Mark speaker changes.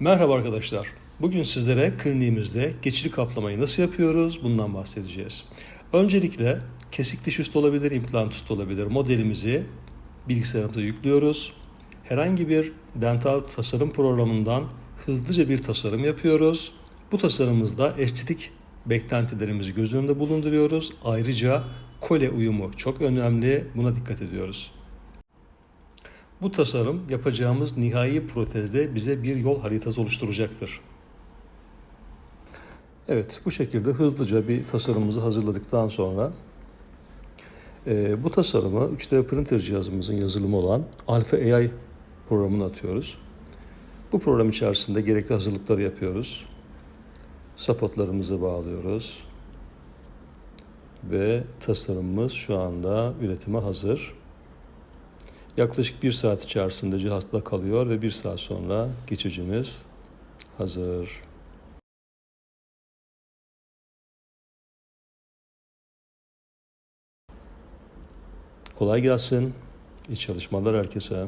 Speaker 1: Merhaba arkadaşlar. Bugün sizlere kliniğimizde geçici kaplamayı nasıl yapıyoruz bundan bahsedeceğiz. Öncelikle kesik diş üstü olabilir, implant üstü olabilir modelimizi bilgisayarımıza yüklüyoruz. Herhangi bir dental tasarım programından hızlıca bir tasarım yapıyoruz. Bu tasarımımızda estetik beklentilerimizi göz önünde bulunduruyoruz. Ayrıca kole uyumu çok önemli. Buna dikkat ediyoruz. Bu tasarım yapacağımız nihai protezde bize bir yol haritası oluşturacaktır. Evet, bu şekilde hızlıca bir tasarımımızı hazırladıktan sonra e, bu tasarımı 3D printer cihazımızın yazılımı olan Alpha AI programına atıyoruz. Bu program içerisinde gerekli hazırlıkları yapıyoruz. Sapotlarımızı bağlıyoruz. Ve tasarımımız şu anda üretime hazır. Yaklaşık bir saat içerisinde cihazda kalıyor ve bir saat sonra geçicimiz hazır. Kolay gelsin. İyi çalışmalar herkese.